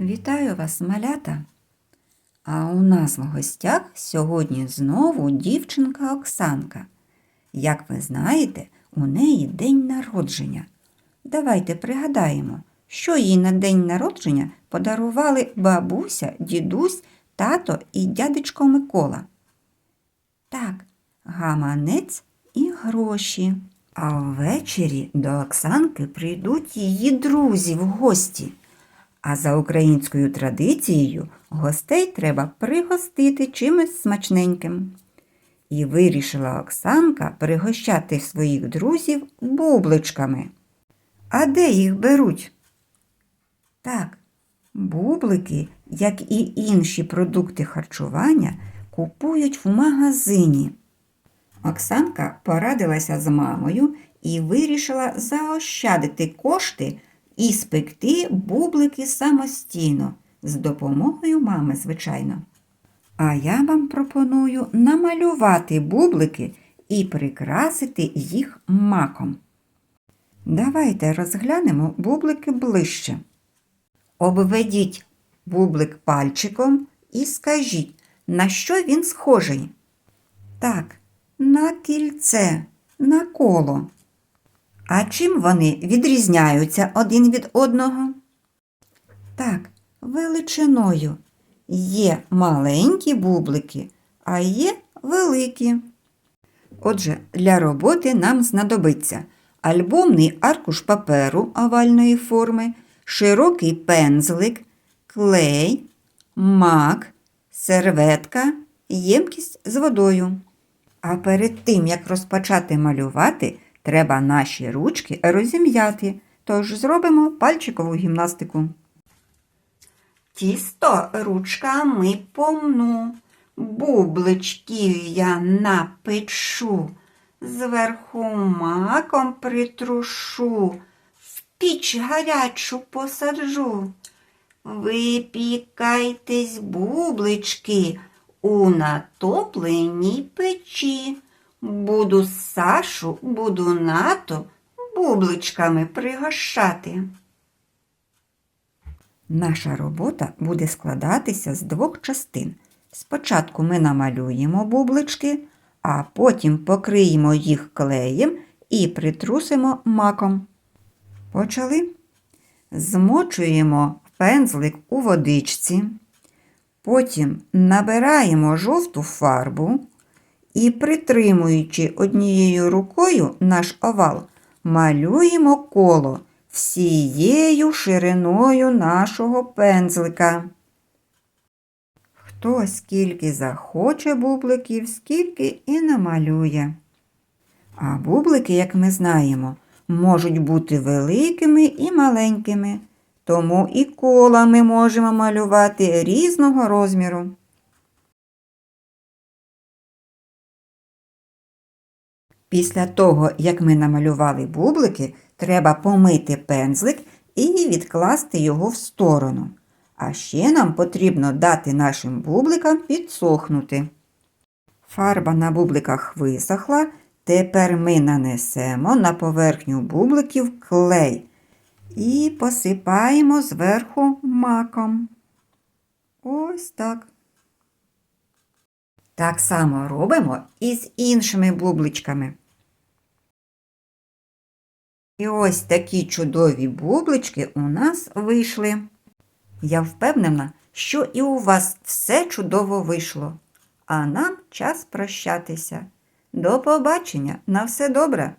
Вітаю вас, малята! А у нас в гостях сьогодні знову дівчинка Оксанка. Як ви знаєте, у неї день народження. Давайте пригадаємо, що їй на день народження подарували бабуся, дідусь, тато і дядечко Микола. Так, гаманець і гроші. А ввечері до Оксанки прийдуть її друзі в гості. А за українською традицією гостей треба пригостити чимось смачненьким. І вирішила Оксанка пригощати своїх друзів бубличками. А де їх беруть? Так, бублики, як і інші продукти харчування, купують в магазині. Оксанка порадилася з мамою і вирішила заощадити кошти і спекти бублики самостійно, з допомогою мами, звичайно. А я вам пропоную намалювати бублики і прикрасити їх маком. Давайте розглянемо бублики ближче. Обведіть бублик пальчиком і скажіть, на що він схожий. Так, на кільце, на коло. А чим вони відрізняються один від одного? Так, величиною. Є маленькі бублики, а є великі. Отже, для роботи нам знадобиться альбомний аркуш паперу овальної форми, широкий пензлик, клей, мак, серветка, ємкість з водою. А перед тим, як розпочати малювати, треба наші ручки розім'яти, тож зробимо пальчикову гімнастику. Тісто ручками помну, бубличків я напечу, зверху маком притрушу, в піч гарячу посаджу. Випікайтесь, бублички, у натопленій печі. Буду Сашу, буду нато бубличками пригощати. Наша робота буде складатися з двох частин. Спочатку ми намалюємо бублички, а потім покриємо їх клеєм і притрусимо маком. Почали? Змочуємо пензлик у водичці. Потім набираємо жовту фарбу і, притримуючи однією рукою наш овал, малюємо коло всією шириною нашого пензлика. Хто скільки захоче бубликів, скільки і намалює. А бублики, як ми знаємо, можуть бути великими і маленькими, тому і кола ми можемо малювати різного розміру. Після того, як ми намалювали бублики, треба помити пензлик і відкласти його в сторону. А ще нам потрібно дати нашим бубликам підсохнути. Фарба на бубликах висохла. Тепер ми нанесемо на поверхню бубликів клей і посипаємо зверху маком. Ось так. Так само робимо і з іншими бубличками. І ось такі чудові бублички у нас вийшли. Я впевнена, що і у вас все чудово вийшло. А нам час прощатися. До побачення, на все добре!